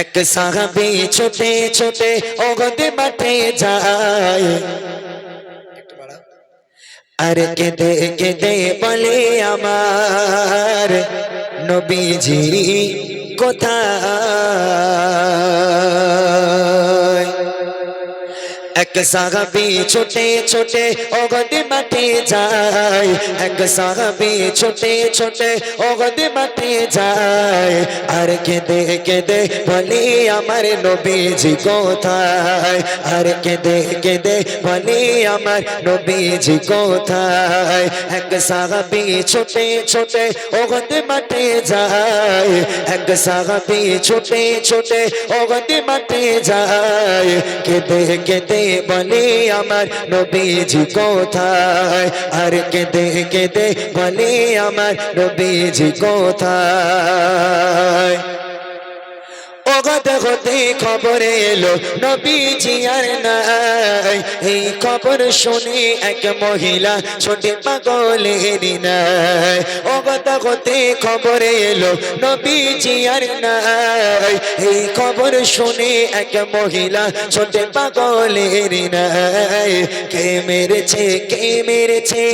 এক সাহাবি ছোটে ছোটে ওগদে মাঠে যায়। আর কেঁদে কেঁদে বলে আমার নবীজি কোথায়? এক সাহাবি ছোটে ছোটে ওগদে মাঠে যায় এক সাহাবি ছোটে ছোটে ওগদে মাঠে যায় আর কেঁদে কেঁদে বলি আমার নবীজি কোথায় আর কেঁদে কেঁদে বলি আমার নবীজি কোথায় এক সাহাবি ছোটে ছোটে ওগদে মাঠে যায় এক সাহাবি ছোটে ছোটে ওগদে মাঠে যায় কেঁদে কেঁদে বলে আমার নবীজি কোথায়? আর কেঁদে কেঁদে বলে আমার নবীজি কোথায়? অগত হতে খবরে এলো। আর নাই। এই খবর শুনে এক মহিলা ছোটে পাগলের নাই। অগত হতে খবরে এলো। আর নাই। এই খবর শুনে এক মহিলা ছোটে পাগলের নাই। কে মেরেছে কে মেরেছে?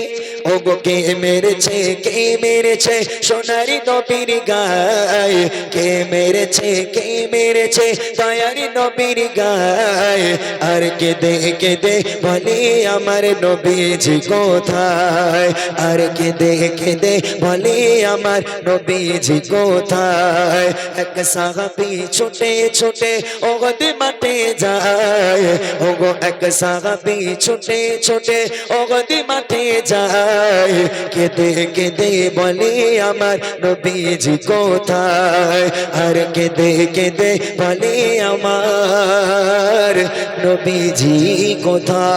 ওগো কে মেরেছে কে মেরেছে? সোনারি নবীর গায় কে মেরেছে কে মেরেছে? দয়ারি নবীর গায় আর কে কেঁদে কেঁদে বলে আমার নবীজি কোথায়? আর কে কেঁদে কেঁদে বলে আমার নবীজি কোথায়? এক সাহাবি ছোটে ছোটে ওগদে মাঠে যায়। ওগো এক সাহাবি ছোটে ছোটে ওগদে মাঠে যায়। কেঁদে কেঁদে বলে আমার নবীজি কোথায়? আর কেঁদে কেঁদে বলে আমার নবীজি কোথায়?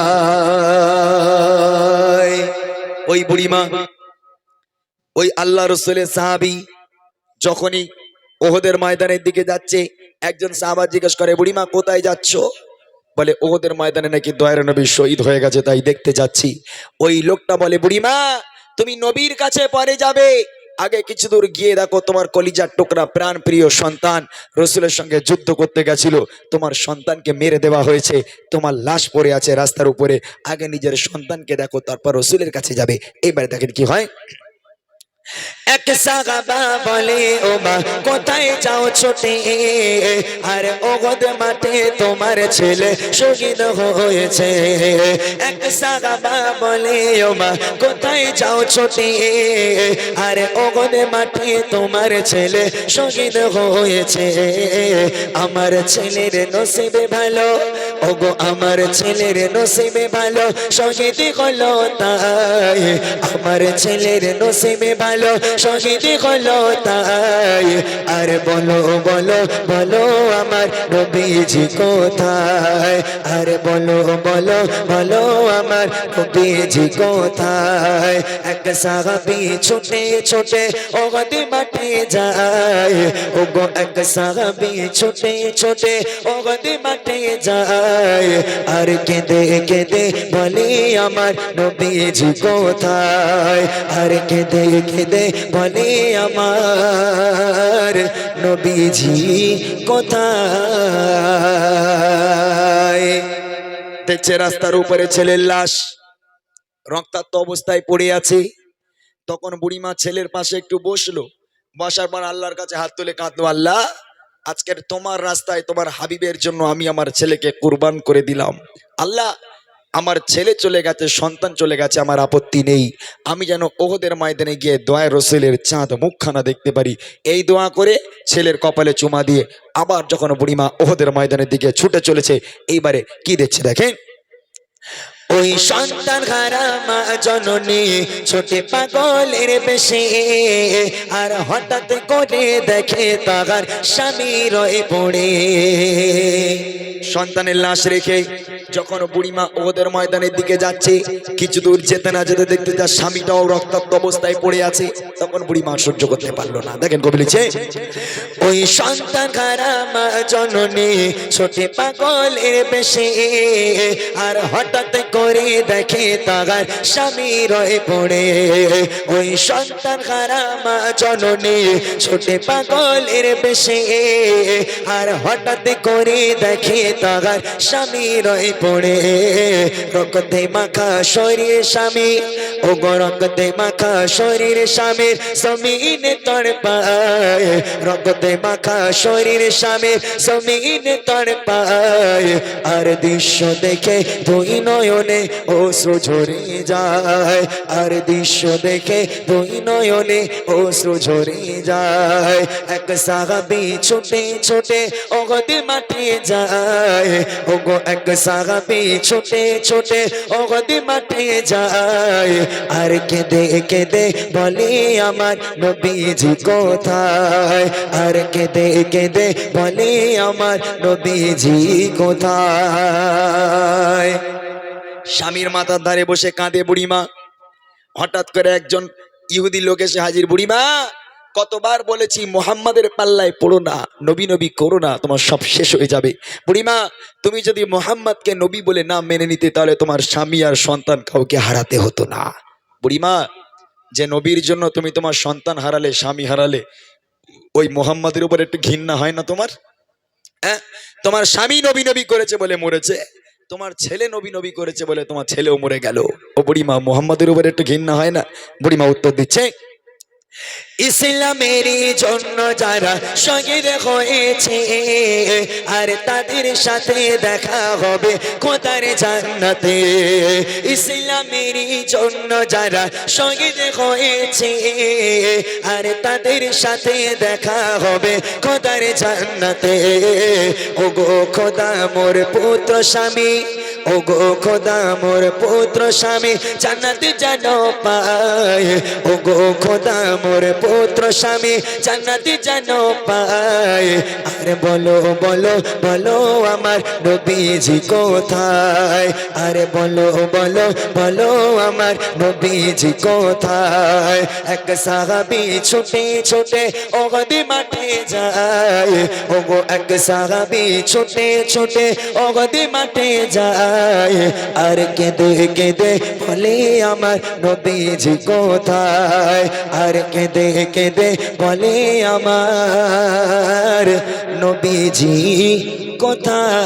ওই বুড়িমা, ওই আল্লাহ রসুলের সাহাবি যখনই ওহদের ময়দানের দিকে যাচ্ছে, একজন সাহাবা জিজ্ঞেস করে, বুড়িমা, কোথায় যাচ্ছ? বলে, ওদের ময়দানে নাকি দয়ার নবী শহীদ হয়ে গেছে, তাই দেখতে যাচ্ছি। ওই লোকটা বলে, বুড়িমা, তুমি নবীর কাছে পরে যাবে। আগে কিছু দূর গিয়ে দেখো, তোমার কলিজার টুকরা প্রাণ প্রিয় সন্তান রসুলের সঙ্গে যুদ্ধ করতে গেছিল। তোমার সন্তানকে মেরে দেওয়া হয়েছে, তোমার লাশ পড়ে আছে রাস্তার উপরে। আগে নিজের সন্তানকে দেখো, তারপর রসুলের কাছে যাবে। এবারে দেখেন কি হয়। এক সাগাবা বলে ও মা কোথায় যাও ছোটে? আর ওগদ মাঠে তোমার ছেলে শহীদ হয়েছে। এক সাগাবা বলে ও মা কোথায় যাও ছোটে? আর ওগদ মাঠে তোমার ছেলে শহীদ হয়েছে। আমার ছেলের নসিবে ভালো ওগো আমার ছেলের নসিবে ভালো, শহীদ হলো তাই। আমার ছেলের নসিবে ভালো, শহীদ হলো তাই। আর বলো বলো বলো আমার নবীজি কোথায়? আর বলো বলো বলো আমার নবীজি কোথায়? এক সাহাবি ছোটে ছোটে ওগদি মাঠে যায়। ওগো এক সাহাবি ছোটে ছোটে ওগদি মাঠে যায়। আর কেঁদে কেঁদে বলি আমার নবীজি কোথায়? আর কেঁদে কেঁদে বলি আমার নবীজি কোথায়? দেখছে রাস্তার উপরে ছেলের লাশ। রক্তাক্ত অবস্থায় পড়ে আছে। তখন বুড়িমা ছেলের পাশে একটু বসল। বসার পর আল্লাহর কাছে হাত তুলে কাঁদলো, আল্লাহ আজকের তোমার রাস্তায় তোমার হাবিবের জন্য আমি আমার ছেলেকে কুরবান করে দিলাম। আল্লাহ, আমার ছেলে চলে গেছে, সন্তান চলে গেছে, আমার আপত্তি নেই। আমি যেন ওহদের ময়দানে গিয়ে দোয়া রসুলের চাঁদ মুখখানা দেখতে পারি। এই দোয়া করে ছেলের কপালে চুমা দিয়ে আবার যখন বুড়িমা ওহদের ময়দানের দিকে ছুটে চলেছে, এইবারে কি দেখছে দেখেন? ওই সন্তান হারা মা জননী ছোটে পাগলের বেশে আর হঠাৎ করে দেখে তাহার স্বামী রয়ে পড়ে। সন্তানের লাশ রেখে যখন বুড়িমা ওদের ময়দানের দিকে যাচ্ছে কিছু দূর যেতে না যেতে দেখতে তার স্বামীটাও রক্তাক্ত অবস্থায় পড়ে আছে। তখন বুড়িমা সহ্য করতে পারল না। দেখেন কবি লিখছে ওই সন্তান হারা মা জননী ছোটে পাগলের বেশে আর হঠাৎ করে দেখে তাগার স্বামী রয়ে পড়ে। ওই সন্তান হারা জননী ছোটে পাগলের বেশে। আর হঠাৎ করে দেখে তাগার স্বামী রয়ে পড়ে। রক্তে মাখা শরীর স্বামী ও গো রক্তে মাখা শরীর স্বামীর জমিনে তড় পায় রক্তে মাখা শরীর স্বামীর জমিনে তড় পায় আর দৃশ্য দেখে দুই নয়নে অশ্রু ঝরে যায়। আর দৃশ্য দেখে দুই নয়নে অশ্রু ঝরে যায়। এক সাহাবি ছোটে ছোটে অগদি মাঠে যায়। ওগো এক সাহাবি ছোটে ছোটে অগদি মাঠে যায়। আর কেঁদে কেঁদে বলে আমার নবীজি কোথায়? আর কেঁদে কেঁদে বলে আমার নবীজি কোথায়? স্বামীর মাথার ধারে বসে কাঁদে বুড়িমা। হঠাৎ করে একজন ইহুদি লোক এসে হাজির, বুড়িমা, কতবার বলেছি মোহাম্মদের পাল্লায় পড়ো না, নবী নবী করো না, তোমার সব শেষ হয়ে যাবে। বুড়িমা, তুমি যদি মোহাম্মদকে নবী বলে না মেনে নিতে, তাহলে তোমার স্বামী আর সন্তান কাউকে হারাতে হতো না। বুড়িমা, যে নবীর জন্য তুমি তোমার সন্তান হারালে, স্বামী হারালে, ওই মোহাম্মদের উপর একটু ঘৃণা হয় না তোমার? হ্যাঁ? তোমার স্বামী নবী নবী করেছে বলে মরেছে। তোমার ছেলে নবী নবী করেছে বলে তোমার ছেলেও মরে গেল। ও বুড়িমা মোহাম্মদের উপরে একটু ঘিন্না হয় না? বুড়িমা উত্তর দিচ্ছে ইসলামেরই জন্য যারা শহীদ হয়েছে, আর তাদের সাথে দেখা হবে খোদার জান্নাতে? ইসলামেরই জন্য যারা শহীদ হয়েছে, আর তাদের সাথে দেখা হবে খোদার জান্নাতে? ও গো খোদা, মোর পুত্র স্বামী ও গো খোদা, মোর পুত্র স্বামী জান্নাতে যেন পায়। ও গো খোদা, মোর পুত্র স্বামী জান্নাতে যেন পায়। আর বলো বলো বলো আমার নবীজি কোথায়? আরে বলো বলো বলো আমার নবীজি কোথায়? এক সাহাবি ছুটে ছুটে ওগদি মাঠে যায়। ও গো এক সাহাবি ছুটে ছুটে ওগদি মাঠে যায় আর কেঁদে কেঁদে বলে আমার নবীজি কোথায়? আর কেঁদে কেঁদে বলে আমার নবীজি কোথায়?